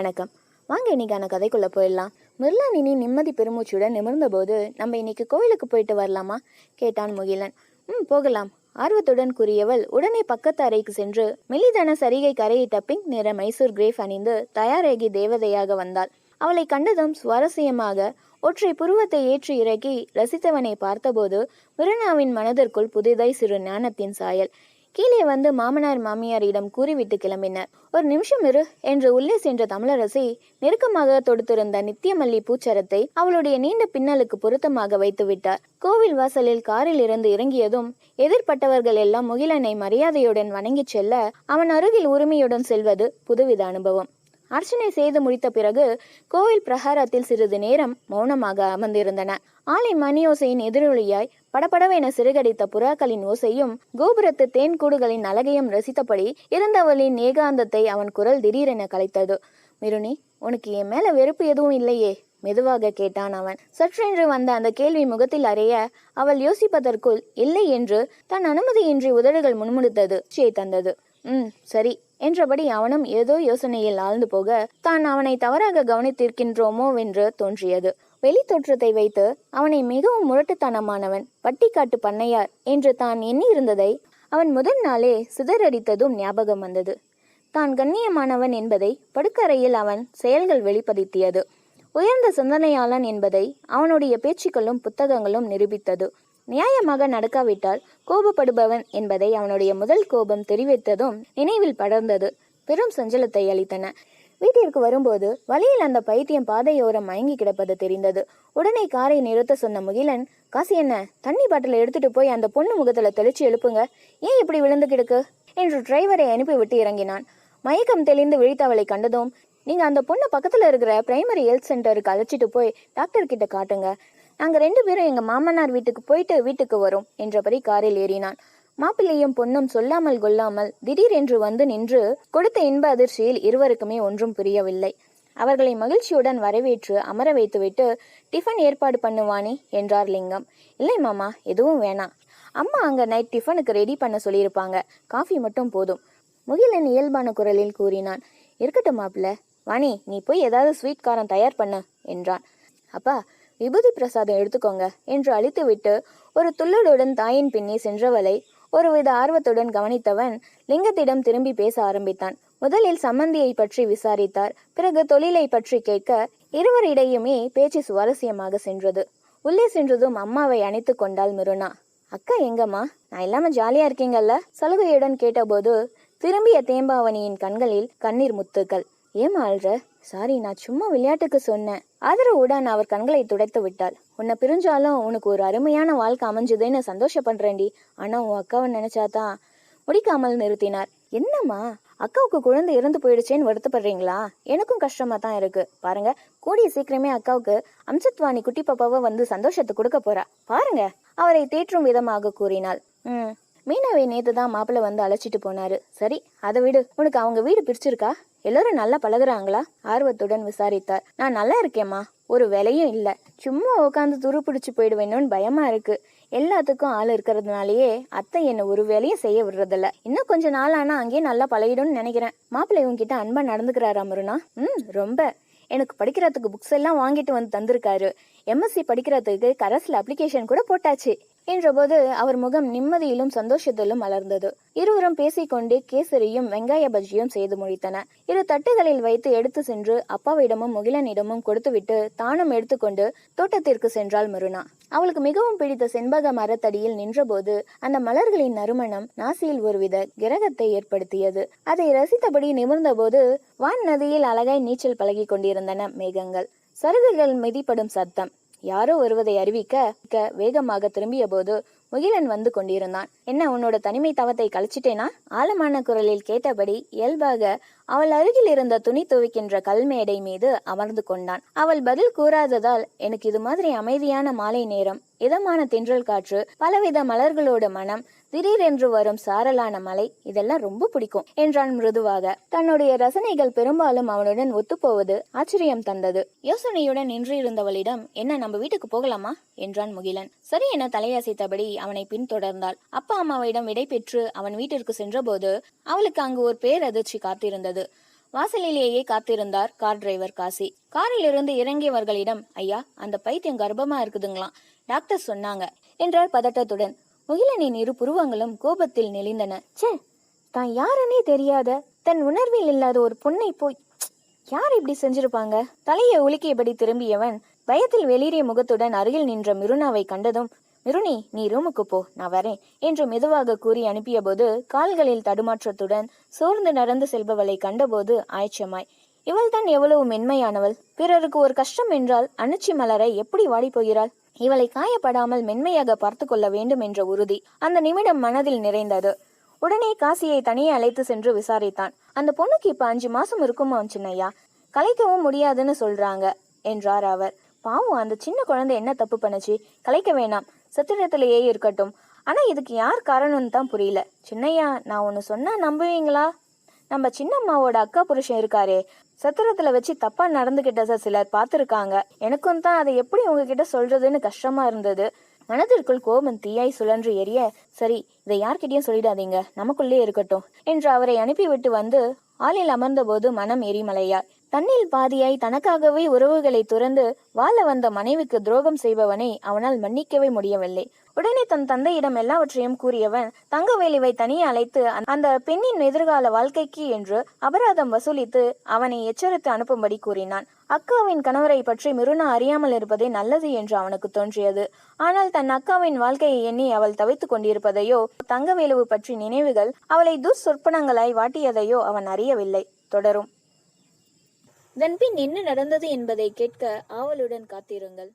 வணக்கம். வாங்க இன்னைக்கான கதைக்குள்ளே போயிடலாம். மிர்லானினி நிம்மதி பெருமூச்சுடன் நிமிர்ந்தபோது நம்ம இன்னைக்கு கோயிலுக்கு போயிட்டு வரலாமா? கேட்டான் முகிலன். ம் போகலாம். ஆர்வத்துடன் கூறியவள் உடனே பக்கத்து அறைக்கு சென்று மெல்லிதன சரிகை கரையிட்ட பிங்க் நிற மைசூர் கிரேஃப் அணிந்து தயாராகி தேவதையாக வந்தாள். அவளை கண்டதும் சுவாரஸ்யமாக ஒற்றை புருவத்தை ஏற்றி இறக்கி ரசித்தவனை பார்த்தபோது மிருனாவின் மனதிற்குள் புதிதாய் சிறு ஞானத்தின் சாயல். கீழே வந்து மாமனார் மாமியாரிடம் கூறிவிட்டு கிளம்பினர். ஒரு நிமிஷம் இரு என்று உள்ளே சென்ற தமிழரசி நெருக்கமாக தொடுத்திருந்த நித்தியமல்லி பூச்சரத்தை அவளுடைய நீண்ட பின்னலுக்கு பொருத்தமாக வைத்து விட்டார். கோவில் வாசலில் காரில் இருந்து இறங்கியதும் எதிர்ப்பட்டவர்கள் எல்லாம் முகிலனை மரியாதையுடன் வணங்கிச் செல்ல அவன் அருகில் உரிமையுடன் செல்வது புதுவித அனுபவம். அர்ச்சனை செய்து முடித்த பிறகு கோவில் பிரகாரத்தில் சிறிது நேரம் மௌனமாக அமர்ந்திருந்தன. ஆலை மணியோசையின் எதிரொலியாய் படபடவென சிறுகடித்த புறாக்களின் ஓசையும் கோபுரத்து தேன்கூடுகளின் அழகையும் ரசித்தபடி இருந்தவளின் ஏகாந்தத்தை அவன் குரல் திடீரென கலைத்தது. மிருனி உனக்கு என் மேல வெறுப்பு எதுவும் இல்லையே மெதுவாக கேட்டான் அவன். சற்றென்று வந்த அந்த கேள்வி முகத்தில் அறைய அவள் யோசிப்பதற்குள் இல்லை என்று தன் அனுமதியின்றி உதடுகள் முன்முடுத்தது சே தந்தது. ம் சரி என்றபடி அவனும் ஏதோ யோசனையில் ஆழ்ந்து போக தான் அவனை தவறாக கவனித்திருக்கின்றோமோ என்று தோன்றியது. வெளி தோற்றத்தை வைத்து அவனை மிகவும் முரட்டுத்தனமானவன் பட்டிக்காட்டு பண்ணையார் என்று தான் எண்ணியிருந்ததை அவன் முதல் நாளே சிதறடித்ததும் ஞாபகம் வந்தது. தான் கண்ணியமானவன் என்பதை படுக்கறையில் அவன் செயல்கள் வெளிப்படுத்தியது உயர்ந்த சிந்தனையாளன் என்பதை அவனுடைய பேச்சுக்களும் புத்தகங்களும் நிரூபித்தது. நியாயமாக நடக்காவிட்டால் கோபப்படுபவன் என்பதை அவனுடைய முதல் கோபம் தெரிவித்ததும் நினைவில் படர்ந்தது. பெரும் சஞ்சலத்தை அளித்தன. வீட்டிற்கு வரும்போது வழியில் அந்த பைத்தியம் பாதையோரம் மயங்கி கிடப்பது தெரிந்தது. உடனே காரை நிறுத்த சொன்ன முகிலன் காசு என்ன தண்ணி பாட்டில் எடுத்துட்டு போய் அந்த பொண்ணு முகத்துல தெளிச்சு எழுப்புங்க. ஏன் இப்படி விழுந்து கிடக்கு? என்று டிரைவரை அனுப்பி விட்டு இறங்கினான். மயக்கம் தெளிந்து விழித்தவளை கண்டதும் நீங்க அந்த பொண்ணை பக்கத்துல இருக்கிற பிரைமரி ஹெல்த் சென்டருக்கு அழைச்சிட்டு போய் டாக்டர் கிட்ட காட்டுங்க. நாங்க ரெண்டு பேரும் எங்க மாமனார் வீட்டுக்கு போயிட்டு வீட்டுக்கு வரோம் என்றபடி காரில் ஏறினான். மாப்பிள்ளையும் பொண்ணும் சொல்லாமல் கொள்ளாமல் திடீரென்று வந்து நின்று கொடுத்த இன்ப அதிர்ச்சியில் இருவருக்குமே ஒன்றும் புரியவில்லை. அவர்களை மகிழ்ச்சியுடன் வரவேற்று அமர வைத்துவிட்டு டிஃபன் ஏற்பாடு பண்ணுவானே? என்றார் லிங்கம். இல்லை மாமா எதுவும் வேணாம். அம்மா அங்க நைட் டிஃபனுக்கு ரெடி பண்ண சொல்லியிருப்பாங்க. காஃபி மட்டும் போதும். முகிலன் இயல்பான குரலில் கூறினான். இருக்கட்டும் மாப்பிள்ள. வாணி நீ போய் ஏதாவது ஸ்வீட் காரம் தயார் பண்ணு என்றான். அப்பா விபூதி பிரசாதம் எடுத்துக்கோங்க என்று அழித்துவிட்டு ஒரு துள்ளலுடன் தாயின் பின்னே சென்றவளை ஒருவித ஆர்வத்துடன் கவனித்தவன் லிங்கத்திடம் திரும்பி பேச ஆரம்பித்தான். முதலில் சம்மந்தியை பற்றி விசாரித்தார். பிறகு தொழிலை பற்றி கேட்க இருவரிடையுமே பேச்சு சுவாரஸ்யமாக சென்றது. உள்ளே சென்றதும் அம்மாவை அணைத்து கொண்டாள் மிருனா. அக்கா எங்கம்மா? நான் இல்லாம ஜாலியா இருக்கீங்கல்ல? சலுகையுடன் கேட்டபோது திரும்பிய தேம்பாவணியின் கண்களில் கண்ணீர் முத்துக்கள். ஏமா அழ்ற? சாரி நான் சும்மா விளையாட்டுக்கு சொன்னேன். ஆதரவுடன் அவர் கண்களை துடைத்து விட்டாள் உன்னை பிரிஞ்சாலும் உனக்கு ஒரு அருமையான வாழ்க்கை அமைஞ்சுதுன்னு சந்தோஷப்படுறேன்டி. ஆனா உன் அக்காவை நினைச்சாதான் முடிக்காமல் நிறுத்தினார். என்னம்மா? அக்காவுக்கு குழந்தை இறந்து போயிடுச்சேன்னு வருத்தப்படுறீங்களா? எனக்கும் கஷ்டமா தான் இருக்கு. பாருங்க கூடிய சீக்கிரமே அக்காவுக்கு அம்சத்வாணி குட்டி பாப்பாவை வந்து சந்தோஷத்தை கொடுக்க போறா. பாருங்க அவரை தேற்றும் விதமாக கூறினாள். ம். மீனாவை நேற்று தான் மாப்பிள்ளை வந்து அழைச்சிட்டு போனாரு. சரி அதை விடு. உனக்கு அவங்க வீடு பிரிச்சிருக்கா எல்லாரும் நல்லா பழகுறாங்களா? ஆர்வத்துடன் விசாரித்தார். நான் நல்லா இருக்கேம்மா. ஒரு வேலையும் இல்லை. சும்மா உட்காந்து துரு பிடிச்சி போயிடுவேணும்னு பயமா இருக்கு. எல்லாத்துக்கும் ஆள் இருக்கிறதுனாலயே அத்தை என்னை ஒரு வேலையும் செய்ய விடுறதில்ல. இன்னும் கொஞ்ச நாள் ஆனா அங்கேயே நல்லா பழகிடும்னு நினைக்கிறேன். மாப்பிள்ளை உங்ககிட்ட அன்பா நடந்துக்கிறாரா மருணா ம் ரொம்ப. எனக்கு படிக்கிறதுக்கு புக்ஸ் எல்லாம் வாங்கிட்டு வந்து தந்திருக்காரு. எம்எஸ்சி படிக்கிறதுக்கு கரஸ்ல அப்ளிகேஷன் கூட போட்டாச்சு. என்றபோது அவர் முகம் நிம்மதியிலும் சந்தோஷத்திலும் மலர்ந்தது. இருவரும் பேசிக்கொண்டே கேசரியும் வெங்காய பஜ்ஜியும் செய்து முடித்தன. இரு தட்டுகளில் வைத்து எடுத்து சென்று அப்பாவிடமும் முகிலனிடமும் கொடுத்துவிட்டு தானும் எடுத்துக்கொண்டு தோட்டத்திற்கு சென்றாள் மருணா அவளுக்கு மிகவும் பிடித்த செண்பக மரத்தடியில் நின்றபோது அந்த மலர்களின் நறுமணம் நாசியில் ஒருவித கிரகத்தை ஏற்படுத்தியது. அதை ரசித்தபடி நிமிர்ந்தபோது வான் நதியில் அழகாய் நீச்சல் பழகி கொண்டிருந்தன மேகங்கள். சருகுகள் மிதிப்படும் சத்தம். யாரோ வருவதை அறிவிக்க வேகமாக திரும்பிய போது முகிலன் வந்து கொண்டிருந்தான். என்ன உன்னோட தனிமை தவத்தை கழிச்சிட்டேனா? ஆழமான குரலில் கேட்டபடி இயல்பாக அவள் அருகில் இருந்த துணி துவைக்கின்ற கல்மேடை மீது அமர்ந்து கொண்டான். அவள் பதில் கூறாததால் எனக்கு இது மாதிரி அமைதியான மாலை நேரம் இதமான தென்றல் காற்று பலவித மலர்களோட மனம் திடீரென்று வரும் சாரலான மலை இதெல்லாம் ரொம்ப பிடிக்கும் என்றான் மிருதுவாக. தன்னுடைய ரசனைகள் பெரும்பாலும் அவனுடன் ஒத்துப்போவது ஆச்சரியம் தந்தது. யோசனையுடன் நின்றிருந்தவளிடம் என்ன நம்ம வீட்டுக்கு போகலாமா? என்றான் முகிலன். சரி என தலையசைத்தபடி அவனை பின்தொடர்ந்தாள். அப்பா அம்மாவிடம் விடை பெற்று அவன் வீட்டிற்கு சென்றபோது அவளுக்கு அங்கு ஒரு பேரதிர்ச்சி காத்திருந்தது. வாசலிலேயே காத்திருந்தார் கார் டிரைவர் காசி. காரில் இருந்து இறங்கியவர்களிடம் ஐயா அந்த பைத்தியம் கர்ப்பமா இருக்குதுங்களாம். டாக்டர் சொன்னாங்க என்றார் பதட்டத்துடன். முகிலனின் இரு புருவங்களும் கோபத்தில் நெளிந்தன. சே தான் யாருன்னே தெரியாத தன் உணர்வில் இல்லாத ஒரு பொண்ணை போய் யார் இப்படி செஞ்சிருப்பாங்க? தலையை உலுக்கியபடி திரும்பியவன் பயத்தில் வெளிரிய முகத்துடன் அருகில் நின்ற மிருனாவை கண்டதும் மிருனி நீ ரூமுக்கு போ நான் வரேன் என்று மெதுவாக கூறி அனுப்பியபோது கால்களில் தடுமாற்றத்துடன் சோர்ந்து நடந்து செல்பவளை கண்டபோது ஆயச்சமாய். இவள்தான் எவ்வளவு மென்மையானவள். பிறருக்கு ஒரு கஷ்டம் என்றால் அணுச்சி மலரை எப்படி வாடிப்போகிறாள் இவளை காயப்படாமல் மென்மையாக பார்த்து கொள்ள வேண்டும் என்ற உறுதி அந்த நிமிடம் மனதில் நிறைந்தது. உடனே காசியை தனியே அழைத்து சென்று விசாரித்தான். அந்த பொண்ணுக்கு இப்ப அஞ்சு மாசம் இருக்குமா சின்னையா? கலைக்கவும் முடியாதுன்னு சொல்றாங்க என்றார் அவர். பாவம் அந்த சின்ன குழந்தை என்ன தப்பு பண்ணுச்சு? கலைக்க வேணாம். சத்திரத்திலேயே இருக்கட்டும். ஆனால் இதுக்கு யார் காரணம்னு தான் புரியல. சின்னையா நான் ஒன்று சொன்னால் நம்புவீங்களா? நம்ம சின்னம்மாவோட அக்கா புருஷன் இருக்காரே. சத்திரத்தில் வச்சு தப்பாக நடந்துகிட்ட சிலர் பார்த்துருக்காங்க. எனக்கும் தான் அதை எப்படி உங்ககிட்ட சொல்கிறதுன்னு கஷ்டமாக இருந்தது. மனதிற்குள் கோபம் தீயாய் சுழன்று எரிய சரி இதை யார்கிட்டயும் சொல்லிடாதீங்க. நமக்குள்ளே இருக்கட்டும். என்று அவரை அனுப்பிவிட்டு வந்து ஆளில் அமர்ந்தபோது மனம் எரிமலையார் தன்னில் பாதியாய் தனக்காகவே உறவுகளை துறந்து வாழ வந்த மனைவிக்கு துரோகம் செய்பவனை அவனால் மன்னிக்கவே முடியவில்லை. உடனே தன் தந்தையிடம் எல்லாவற்றையும் கூறியவன் தங்கவேலுவை தனியே அழைத்து அந்த- பெண்ணின் எதிர்கால வாழ்க்கைக்கு என்று அபராதம் வசூலித்து அவனை எச்சரித்து அனுப்பும்படி கூறினான். அக்காவின் கணவரை பற்றி மிருனா அறியாமல் இருப்பதே நல்லது என்று அவனுக்கு தோன்றியது. ஆனால் தன் அக்காவின் வாழ்க்கையை எண்ணி அவள் தவித்துக் கொண்டிருப்பதையோ தங்கவேலுவு பற்றி நினைவுகள் அவளை துர்சொற்பனங்களாய் வாட்டியதையோ அவன் அறியவில்லை. தொடரும். இதன்பின் என்ன நடந்தது என்பதை கேட்க ஆவலுடன் காத்திருங்கள்.